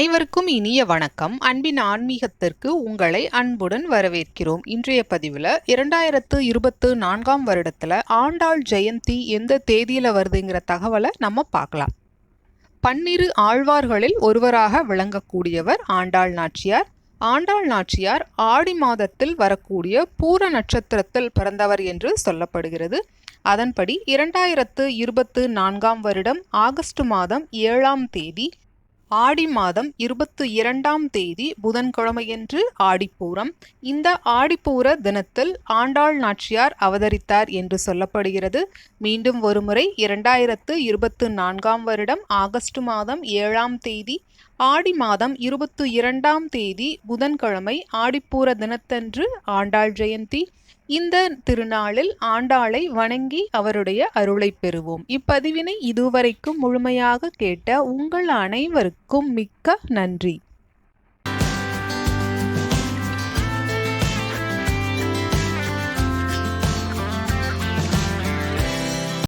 அனைவருக்கும் இனிய வணக்கம். அன்பின் ஆன்மீகத்திற்கு உங்களை அன்புடன் வரவேற்கிறோம். இன்றைய பதிவில் இரண்டாயிரத்து இருபத்து நான்காம் வருடத்தில் ஆண்டாள் ஜெயந்தி எந்த தேதியில் வருதுங்கிற தகவலை நம்ம பார்க்கலாம். பன்னிரு ஆழ்வார்களில் ஒருவராக விளங்கக்கூடியவர் ஆண்டாள் நாச்சியார். ஆண்டாள் நாச்சியார் ஆடி மாதத்தில் வரக்கூடிய பூர நட்சத்திரத்தில் பிறந்தவர் என்று சொல்லப்படுகிறது. அதன்படி இரண்டாயிரத்து இருபத்து நான்காம் வருடம் ஆகஸ்ட் மாதம் ஏழாம் தேதி ஆடி மாதம் இருபத்தி இரண்டாம் தேதி புதன்கிழமையன்று ஆடிப்பூரம். இந்த ஆடிப்பூர தினத்தில் ஆண்டாள் நாச்சியார் அவதரித்தார் என்று சொல்லப்படுகிறது. மீண்டும் ஒருமுறை இரண்டாயிரத்து இருபத்து நான்காம் வருடம் ஆகஸ்ட் மாதம் ஏழாம் தேதி ஆடி மாதம் இருபத்தி இரண்டாம் தேதி புதன்கிழமை ஆடிப்பூர தினத்தன்று ஆண்டாள் ஜெயந்தி. இந்த திருநாளில் ஆண்டாளை வணங்கி அவருடைய அருளை பெறுவோம். இப்பதிவினை இதுவரைக்கும் முழுமையாக கேட்ட உங்கள் அனைவருக்கும் மிக்க நன்றி.